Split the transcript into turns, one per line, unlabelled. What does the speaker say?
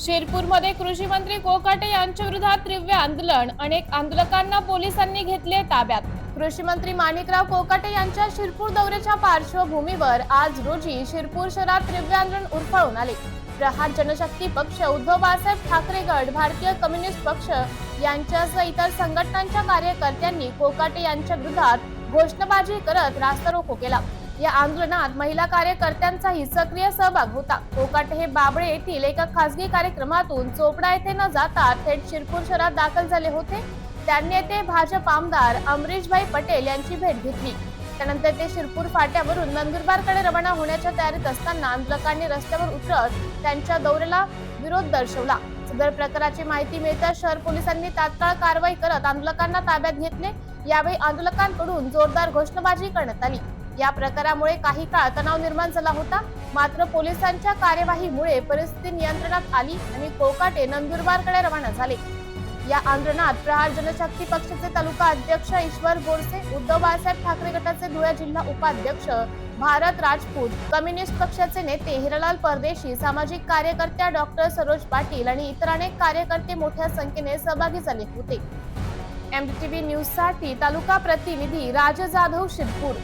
शिरपूरमध्ये कृषी मंत्री कोकाटे यांच्या विरोधात तीव्र आंदोलन. अनेक आंदोलकांना पोलिसांनी घेतले ताब्यात. कृषी मंत्री माणिकराव कोकाटे यांच्या शिरपूर दौऱ्याच्या पार्श्वभूमीवर आज रोजी शिरपूर शहरात तीव्र आंदोलन उरफळून आले. प्रहार जनशक्ती पक्ष उद्धव बाळासाहेब ठाकरे गट भारतीय कम्युनिस्ट पक्ष यांच्यासह इतर संघटनांच्या कार्यकर्त्यांनी कोकाटे यांच्या विरोधात घोषणाबाजी करत रास्ता रोको केला. या आंदोलनात महिला कार्यकर्त्यांचाही सक्रिय सहभाग होता. कोकाटे हे बाबळे येथील एका खासगी कार्यक्रमातून चोपडा येथे न जाता थेट शिरपूर शहरात दाखल झाले होते. त्यांनी येथे भाजप आमदार अमरीशभाई पटेल यांची भेट घेतली. त्यानंतर ते शिरपूर फाट्यावरून नंदुरबारकडे रवाना होण्याच्या तयारीत असताना आंदोलकांनी रस्त्यावर उतरत त्यांच्या दौऱ्याला विरोध दर्शवला. सदर प्रकाराची माहिती मिळताच शहर पोलिसांनी तात्काळ कारवाई करत आंदोलकांना ताब्यात घेतले. यावेळी आंदोलकांकडून जोरदार घोषणाबाजी करण्यात आली. या प्रकारामुळे काही काळ तणाव निर्माण झाला होता. मात्र पोलिसांच्या कार्यवाहीमुळे परिस्थिती नियंत्रणात आली आणि कोकाटे नंदुरबारकडे रवाना झाले. या आंदोलनात प्रहार जनशक्ती पक्षाचे तालुका अध्यक्ष ईश्वर बोरसे उद्धव बाळासाहेब ठाकरे गटाचे धुळे जिल्हा उपाध्यक्ष भारत राजपूत कम्युनिस्ट पक्षाचे नेते हिरालाल परदेशी सामाजिक कार्यकर्त्या डॉक्टर सरोज पाटील आणि इतर अनेक कार्यकर्ते मोठ्या संख्येने सहभागी झाले होते. एमटीव्ही न्यूजसाठी तालुका प्रतिनिधी राज जाधव शिरपूर.